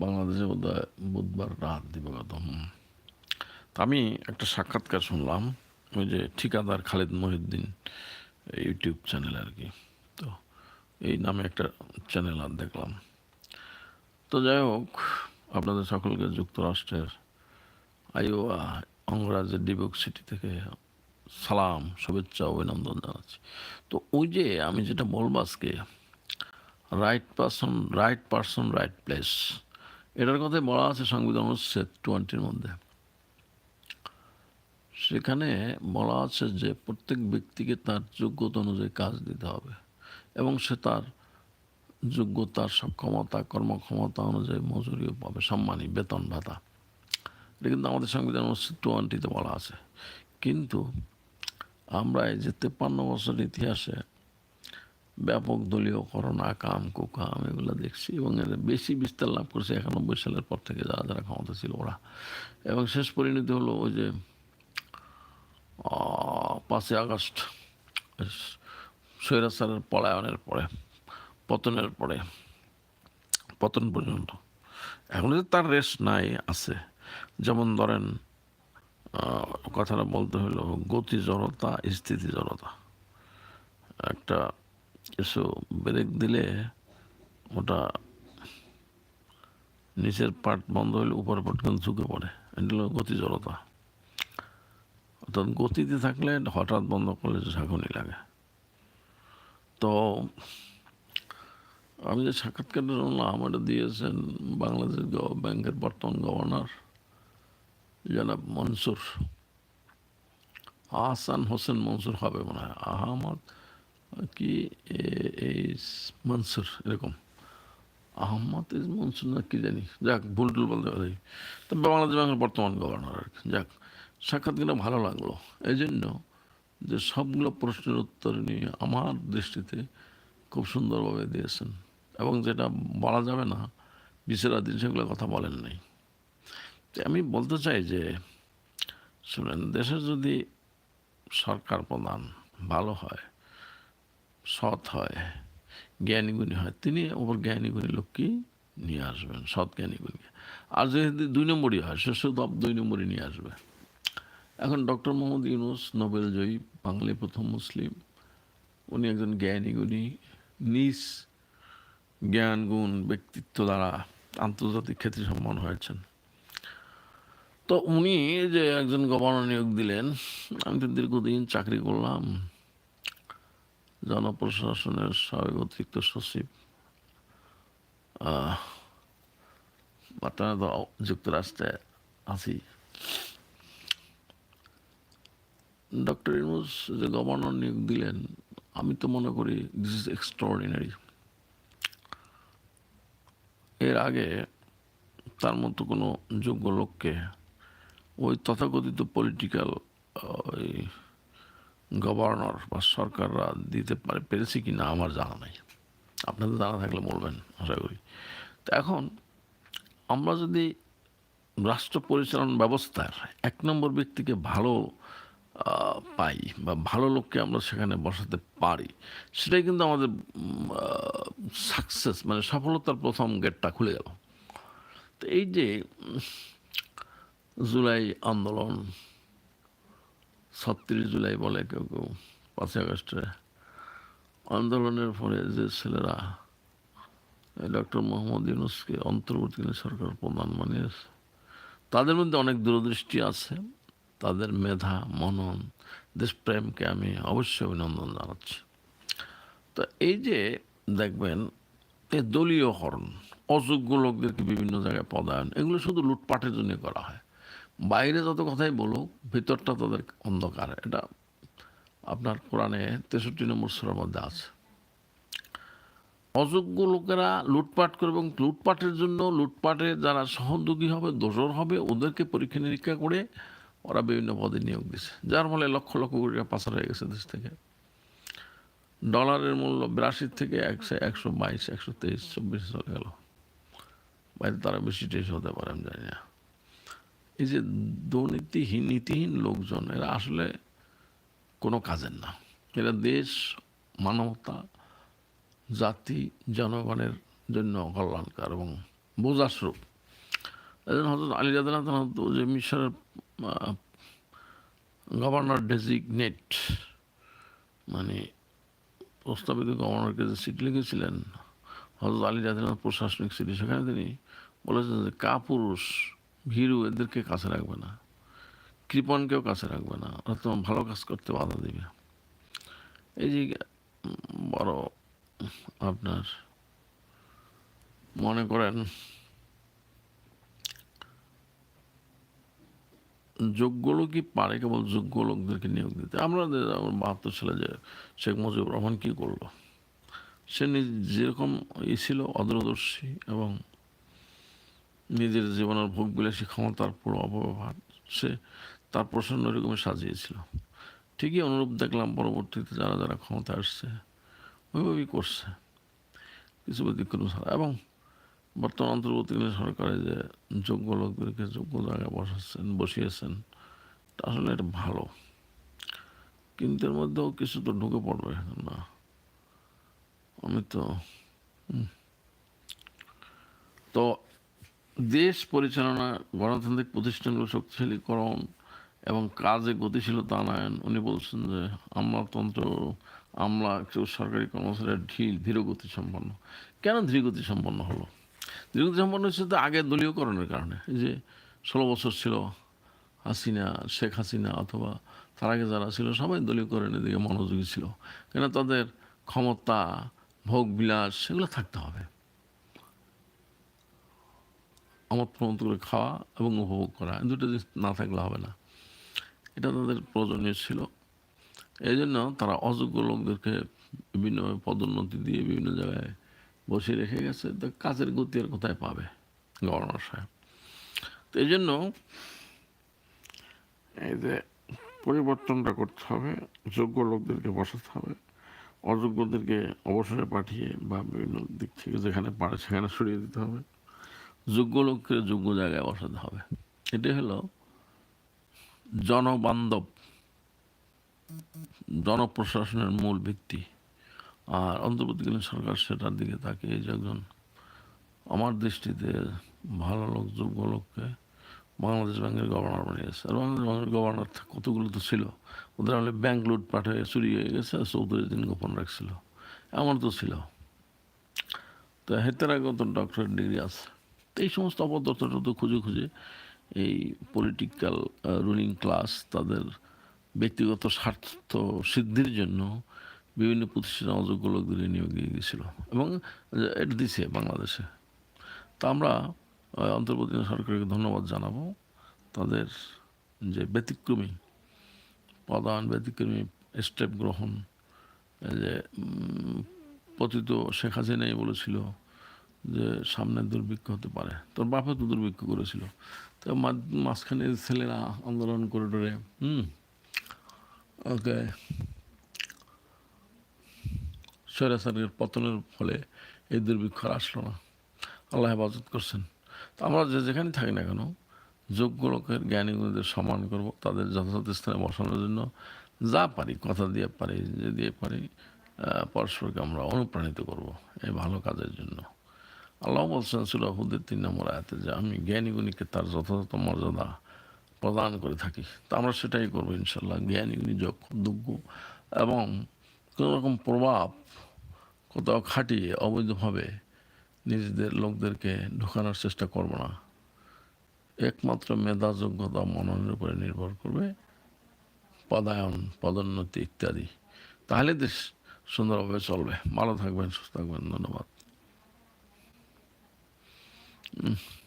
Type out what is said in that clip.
বাংলাদেশে বোধ বুধবার রাত দিবাগত আমি একটা সাক্ষাৎকার শুনলাম, ওই যে ঠিকাদার খালেদ মহিউদ্দিন ইউটিউব চ্যানেল আর কি। তো এই নামে একটা চ্যানেল আর দেখলাম। তো যাই হোক, আপনাদের সকলকে যুক্তরাষ্ট্রের আইওয়া অঙ্গরাজ্যের ডিবুক সিটি থেকে সালাম, শুভেচ্ছা, অভিনন্দন জানাচ্ছি। তো ওই যে আমি যেটা বলব আজকে right person right person right place এটার কথাই বলা আছে সংবিধান অনুচ্ছেদ টোয়েন্টির মধ্যে। সেখানে বলা আছে যে প্রত্যেক ব্যক্তিকে তার যোগ্যতা অনুযায়ী কাজ দিতে হবে এবং সে তার যোগ্যতার সক্ষমতা, কর্মক্ষমতা অনুযায়ী মজুরিও পাবে, সম্মানী, বেতন ভাতা। এটা কিন্তু আমাদের সংবিধান অনুচ্ছেদ টোয়েন্টিতে বলা আছে। কিন্তু আমরা এই যে তেপ্পান্ন বছর ইতিহাসে ব্যাপক দলীয় দলীয়করণ আকাম কুকাম এগুলো দেখছি এবং এর বেশি বিস্তার লাভ করেছে একানব্বই সালের পর থেকে যারা যারা ক্ষমতা ছিল ওরা। এবং শেষ পরিণতি হলো ওই যে পাঁচই আগস্ট স্বৈরাচারের পলায়নের পরে, পতনের পরে, পতন পর্যন্ত। এখন যে তার রেস নাই, আছে, যেমন ধরেন কথাটা বলতে হলো গতি জড়তা, স্থিতি জড়তা। একটা কিছু ব্রেক দিলে ওটা নিচের পার্ট বন্ধ হলে উপরের পার্ট কিন্তু ঝুঁকে পড়ে। এটা হলো গতি জড়তা। অর্থাৎ গতিতে থাকলে হঠাৎ বন্ধ করলে ঝাঁকুনি লাগে। তো আমি যে সাক্ষাৎকারটা শুনলাম, এটা দিয়েছেন বাংলাদেশ ব্যাংকের বর্তমান গভর্নর জনাব মনসুর। আহসান হোসেন মনসুর হবে মনে হয়। আহমদ কি এই মনসুর, এরকম। আহমদ ইজ মনসুর না কি জানি। যাক, ভুল টুল বলতে পারি। তবে বাংলাদেশ ব্যাংকের বর্তমান গভর্নর আর কি। যাক সাক্ষাৎকারটা ভালো লাগল। এই জন্য যে সবগুলো প্রশ্নের উত্তর নিয়ে আমার দৃষ্টিতে খুব সুন্দরভাবে দিয়েছেন। এবং যেটা বলা যাবে না, বিচারাধীন সেগুলো কথা বলেন নাই। তো আমি বলতে চাই যে, শুনেন দেশের যদি সরকার প্রধান ভালো হয় সৎ হয়, জ্ঞানীগুণী হয়। তিনি ওপর জ্ঞানীগুণী লোককে নিয়ে আসবেন, সৎ জ্ঞানীগুণীকে আর যদি দুই নম্বরই হয়, সে শুধু দুই নম্বরই নিয়ে আসবে। এখন ডক্টর মোহাম্মদ ইউনুস, নোবেল জয়ী বাঙালি প্রথম মুসলিম। উনি একজন জ্ঞানীগুণী, নিজ জ্ঞান গুণ ব্যক্তিত্ব দ্বারা আন্তর্জাতিক খ্যাতি সম্মান হয়েছেন। তো উনি যে একজন গভর্নর নিয়োগ দিলেন, আমি তো দীর্ঘদিন চাকরি করলাম। জনপ্রশাসনের সাবেক অতিরিক্ত সচিব বর্তমানে তো যুক্তরাষ্ট্রে আছি। ডক্টর ইউনুস যে গভর্নর নিয়োগ দিলেন, আমি তো মনে করি দিস ইজ এক্সট্রাঅর্ডিনারি এর আগে তার মতো কোনো যোগ্য লোককে ওই তথাকথিত পলিটিক্যাল ওই গভর্নর বা সরকাররা দিতে পারে, পেরেছে কি না আমার জানা নাই। আপনাদের জানা থাকলে বলবেন, আশা করি। তো এখন আমরা যদি রাষ্ট্র পরিচালন ব্যবস্থার এক নম্বর ব্যক্তিকে ভালো পাই বা ভালো লোককে আমরা সেখানে বসাতে পারি, সেটাই কিন্তু আমাদের সাকসেস মানে সফলতার প্রথম গেটটা খুলে গেল। তো এই যে জুলাই আন্দোলন ছত্রিশ জুলাই বলে কেউ কেউ পাঁচই আগস্টে। আন্দোলনের পরে যে ছেলেরা ডক্টর মোহাম্মদ ইউনুসকে অন্তর্বর্তীকালীন সরকার প্রধান বানিয়েছে, তাদের মধ্যে অনেক দূরদৃষ্টি আছে। তাদের মেধা, মনন, দেশপ্রেমকে আমি অবশ্যই অভিনন্দন জানাচ্ছি। তো এই যে দেখবেন, এই দলীয়করণ অযোগ্য লোকদেরকে বিভিন্ন জায়গায় পদায়ন, এগুলো শুধু লুটপাটের জন্য করা হয়। বাইরে যত কথাই বলুক, ভিতরটা তাদের অন্ধকার। এটা আপনার কোরআনে তেষট্টি নম্বর সুরার মধ্যে আছে। অযোগ্য লোকেরা লুটপাট করবে এবং লুটপাটের জন্য লুটপাটে যারা সহযোগী হবে, দোষর হবে, ওদেরকে পরীক্ষা নিরীক্ষা করে ওরা বিভিন্ন পদে নিয়োগ দিছে। যার ফলে লক্ষ লক্ষ কোটি টাকা পাচার হয়ে গেছে দেশ থেকে। ডলারের মূল্য বিরাশি থেকে একশো একশো বাইশ, একশো তেইশ, চব্বিশ চলে গেল। বাইরে তারা বেশি টেস হতে পারে, আমি জানি না। এই যে দুর্নীতিহীন, নীতিহীন লোকজন, এরা আসলে কোনো কাজের না। এরা দেশ, মানবতা, জাতি, জনগণের জন্য কল্যাণকার এবং বোঝার স্বরূপ এই জন্য হজরত আলী তো যে মিশরের গভর্নর ডেজিগনেট মানে প্রস্তাবিত গভর্নরকে যে চিঠি লিখেছিলেন হজরত আলী রাদিয়াল্লাহু প্রশাসনিক চিঠি সেখানে তিনি বলেছেন যে কাপুরুষ ভীরু এদেরকে কাছে রাখবে না। কৃপণকেও কাছে রাখবে না। ওরা তোমার ভালো কাজ করতে বাধা দিবে। এই যে বড় আপনার মনে করেন, যোগ্য লোকই পারে কেবল যোগ্য লোকদেরকে নিয়োগ দিতে? আমরা বাহাত্তর সালে যে শেখ মুজিবুর রহমান কী করল? সে নিজ- যেরকম ই ছিল, অদূরদর্শী এবং নিজের জীবনের ভোগ বিলাসী ক্ষমতার পুরো অপব্যবহার সে তার প্রসন্ন রকমে সাজিয়েছিল। ঠিকই অনুরূপ দেখলাম পরবর্তীতে যারা যারা ক্ষমতা আসছে, ওইভাবেই করছে। কিছু ব্যতিক্রম ছাড়া। এবং বর্তমান অন্তর্বর্তীকালীন সরকারে যে যোগ্য লোকদেরকে যোগ্য জায়গায় বসাচ্ছেন, বসিয়েছেন, তা আসলে এটা ভালো। কিন্তু এর মধ্যেও কিছু তো ঢুকে পড়বে, না। আমি তো তো দেশ পরিচালনা, গণতান্ত্রিক প্রতিষ্ঠানগুলো শক্তিশালীকরণ এবং কাজে গতিশীলতা আনায়ন উনি বলছেন যে আমলাতন্ত্র, আমলা কেউ সরকারি কর্মচারীরা ঢিল ধীরগতি সম্পন্ন কেন ধীরগতি সম্পন্ন হলো? ধীরগতি সম্পন্ন হচ্ছে তো আগে দলীয়করণের কারণে। এই যে ষোলো বছর ছিল হাসিনা, শেখ হাসিনা অথবা তার আগে যারা ছিল, সবাই দলীয়করণের দিকে মনোযোগী ছিল। কেন তাদের ক্ষমতা, ভোগ বিলাস, সেগুলো থাকতে হবে। আমোদ প্রমোদ করে খাওয়া এবং উপভোগ করা। দুটো জিনিস না থাকলে হবে না। এটা তাদের প্রয়োজনীয় ছিল। এই জন্য তারা অযোগ্য লোকদেরকে বিভিন্নভাবে পদোন্নতি দিয়ে বিভিন্ন জায়গায় বসিয়ে রেখে গেছে। তো কাজের গতি আর কোথায় পাবে গভর্নর সাহেব? তো এই জন্য এই যে পরিবর্তনটা করতে হবে, যোগ্য লোকদেরকে বসাতে হবে, অযোগ্যদেরকে অবসরে পাঠিয়ে বা বিভিন্ন দিক থেকে যেখানে পারে সেখানে সরিয়ে দিতে হবে। যোগ্য লোককে যোগ্য জায়গায় বসাতে হবে। এটাই হলো জনবান্ধব, জনপ্রশাসনের মূল ভিত্তি। আর অন্তর্বর্তীকালীন সরকার সেটার দিকে তাকিয়ে যে একজন আমার দৃষ্টিতে ভালো লোক, যোগ্য লোককে বাংলাদেশ ব্যাংকের গভর্নর বানিয়েছে। আর বাংলাদেশ ব্যাংকের গভর্নর কতগুলো তো ছিল। ওদের আমলে ব্যাংক লুটপাট হয়ে চুরি হয়ে গেছে চৌধুরী দিন গোপন রাখছিল। এমন তো ছিল। তো হেতের আগে তো ডক্টরেট ডিগ্রি আছে। এই সমস্ত অপদর্থটা খুঁজে খুঁজে এই পলিটিক্যাল রুলিং ক্লাস তাদের ব্যক্তিগত স্বার্থ সিদ্ধির জন্য বিভিন্ন প্রতিষ্ঠানে অযোগ্য লোকদের নিয়োগ দিয়ে গিয়েছিল এবং এটা দিছে বাংলাদেশে। তা আমরা আহ, অন্তর্বর্তী সরকারকে ধন্যবাদ জানাব। তাদের যে ব্যতিক্রমী পদায়ন ব্যতিক্রমী স্টেপ গ্রহণ যে পতিত শেখ হাসিনাই বলেছিল যে সামনে দুর্ভিক্ষ হতে পারে। তোর বাপে তো দুর্ভিক্ষ করেছিল। তো মাঝখানে ছেলেরা আন্দোলন করিডোরে হুম, ওকে, স্বৈরাচারের পতনের ফলে এই দুর্ভিক্ষ আসলো না। আল্লাহ হেফাজত করছেন। তো আমরা যে যেখানে থাকি না কেন, যোগ্য লোকের জ্ঞানী গুণীদের সম্মান করব, তাদের যথাযথ স্থানে বসানোর জন্য যা পারি, কথা দিয়ে পারি, যে দিয়ে পারি পরস্পরকে আমরা অনুপ্রাণিত করব এই ভালো কাজের জন্য। আল্লাহ বলছেন সুরাহুদের তিন নম্বর আয়াতে যে, আমি জ্ঞানী গুণীকে তার যথাযথ মর্যাদা প্রদান করে থাকি। তা আমরা সেটাই করব ইনশাল্লাহ জ্ঞানী গুণী যোগ্য যোগ্য এবং কোনো রকম প্রভাব কোথাও খাটিয়ে অবৈধভাবে নিজেদের লোকদেরকে ঢোকানোর চেষ্টা করব না। একমাত্র মেধা যোগ্যতা মননের উপরে নির্ভর করবে। পদায়ন, পদোন্নতি ইত্যাদি। তাহলে দেশ সুন্দরভাবে চলবে। ভালো থাকবেন, সুস্থ থাকবেন। ধন্যবাদ। Mm.